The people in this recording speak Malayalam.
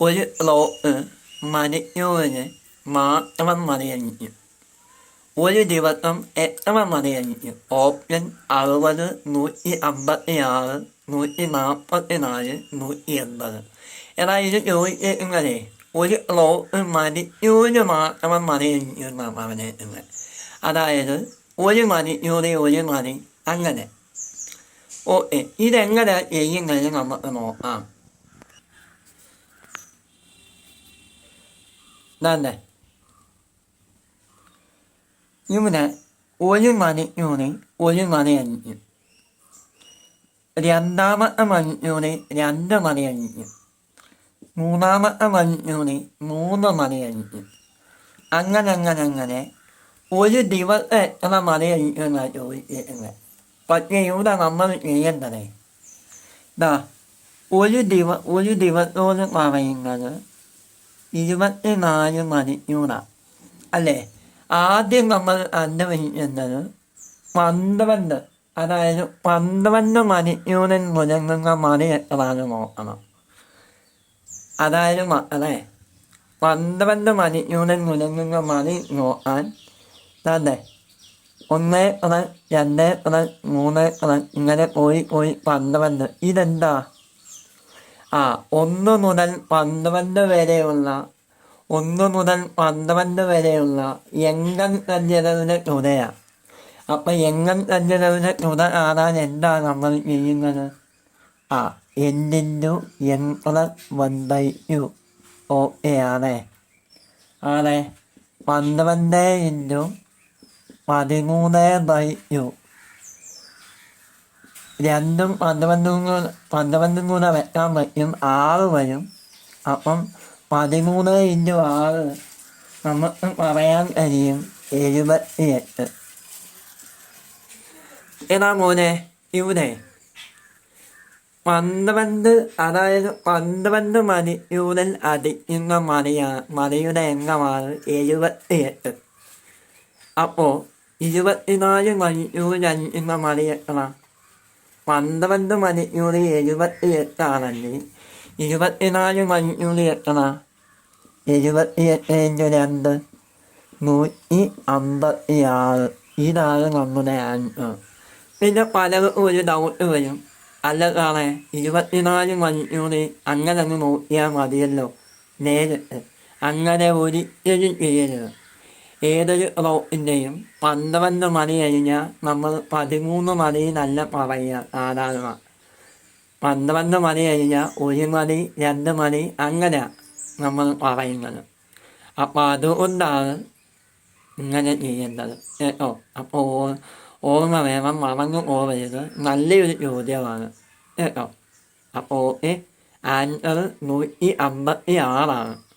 ഒരു ലോ മണിക്കൂറിന് മാത്രം മതിയഞ്ഞു ഒരു ദിവസം എത്ര മതിയഞ്ഞു ഓപ്ഷൻ അറുപത് നൂറ്റി അമ്പത്തി ആറ് നൂറ്റി നാൽപ്പത്തി നാല് നൂറ്റി എൺപത്. എന്നാൽ ഇത് ചോദിച്ചേക്കുന്നതേ ഒരു ലോ മണിക്കൂറിന് മാത്രം മതിയഞ്ഞു എന്നാണ് പറഞ്ഞേക്കുന്നത് അതായത് ഒരു മണിക്കൂറിൽ ഒരു മണി അങ്ങനെ. ഓക്കെ ഇതെങ്ങനെ ചെയ്യുന്നതിന് നമുക്ക് നോക്കാം. ദാണ്ടെ ഇവിടെ ഒരു മണിക്കൂറിൽ ഒരു മണി രണ്ട് മണി മണി അഞ്ച് അങ്ങനെ അങ്ങനെ ഒരു ദിവസം മണി നമ്മൾ ഒരു ദിവ ഒരു പറയുന്നത് ഇരുപത്തിനാല് മണിക്കൂറാണ് അല്ലേ? ആദ്യം നമ്മൾ അനുഭവിക്കുന്നത് പന്ത്രണ്ട് അതായത് പന്ത്രണ്ട് മണിക്കൂറിൽ മുടങ്ങുന്ന മണി എത്രയാണ് നോക്കണം. അതായത് മക്കളെ പന്ത്രണ്ട് മണിക്കൂറിൽ മുടങ്ങുന്ന മണി നോക്കാൻ തന്നെ ഒന്ന് പ്ലസ് രണ്ട് പ്ലസ് മൂന്ന് പ്ലസ് ഇങ്ങനെ പോയി പോയി പന്ത്രണ്ട്. ഇതെന്താ? ആ ഒന്ന് മുതൽ പന്ത്രണ്ട് വരെയുള്ള ഒന്ന് മുതൽ പന്ത്രണ്ട് വരെയുള്ള എങ്ങൻ സംഖ്യകളുടെ തുകയാണ് അപ്പം എങ്ങൻ സംഖ്യകളുടെ തുക കാണാൻ എന്താണ് നമ്മൾ ചെയ്യുന്നത്? ആ എൻ എൺപത് വൺ ഓക്കെ ആണേ ആണേ. പന്ത്രണ്ട് ഇന്റു പതിമൂന്ന് ബൈ ടു. രണ്ടും പന്ത്രണ്ടും കൂടെ പന്ത്രണ്ടും കൂടെ വെക്കാൻ പറ്റും ആറ് വരും. അപ്പം പതിമൂന്ന് ഇന്റു ആറ് നമുക്ക് പറയാൻ കഴിയും എഴുപത്തി എട്ട് എന്നാ മോനെ? ഇവിടെ. പന്ത്രണ്ട് അതായത് പന്ത്രണ്ട് മണിക്കൂറിൽ അടിക്കുന്ന മണിയാണ് മണിയുടെ എണ്ണമാണ് എഴുപത്തി എട്ട് അപ്പോൾ ഇരുപത്തിനാല് മണിക്കൂറിൽ അടിക്കുന്ന മണി എത്ര പന്ത്രണ്ട് മണിക്കൂർ എഴുപത്തി എട്ടാണെങ്കിൽ ഇരുപത്തിനാല് മണിക്കൂർ എത്ര? എഴുപത്തി എട്ട് രണ്ട് നൂറ്റി അമ്പത്തി ആറ് ഇതാണ് നമ്മുടെ ആൻസർ. പിന്നെ പലർക്കും ഒരു ഡൗട്ട് വരും. അല്ല സാറേ ഇരുപത്തിനാല് മണിക്കൂർ അങ്ങനെ അങ്ങ് നോക്കിയാൽ മതിയല്ലോ. നേരിട്ട്. അങ്ങനെ ഒരിക്കലും ചെയ്യരുത്. ഏതൊരു റോട്ടിന്റെയും പന്ത്രണ്ട് മണി കഴിഞ്ഞാൽ നമ്മൾ പതിമൂന്ന് മണി നല്ല പറയുക സാധാരണ. പന്ത്രണ്ട് മണി കഴിഞ്ഞാൽ ഒരു മണി രണ്ട് മണി അങ്ങനെ നമ്മൾ പറയുന്നത്. അപ്പോൾ അതുകൊണ്ടാണ് ഇങ്ങനെ ചെയ്യേണ്ടത്. കേട്ടോ? അപ്പോൾ ഓർമ്മ വേണം മറന്നു പോകരുത്. നല്ലൊരു ചോദ്യമാണ്. കേട്ടോ? അപ്പോൾ ഓക്കെ ആൻസർ നൂറ്റി അമ്പത്തി ആറാണ്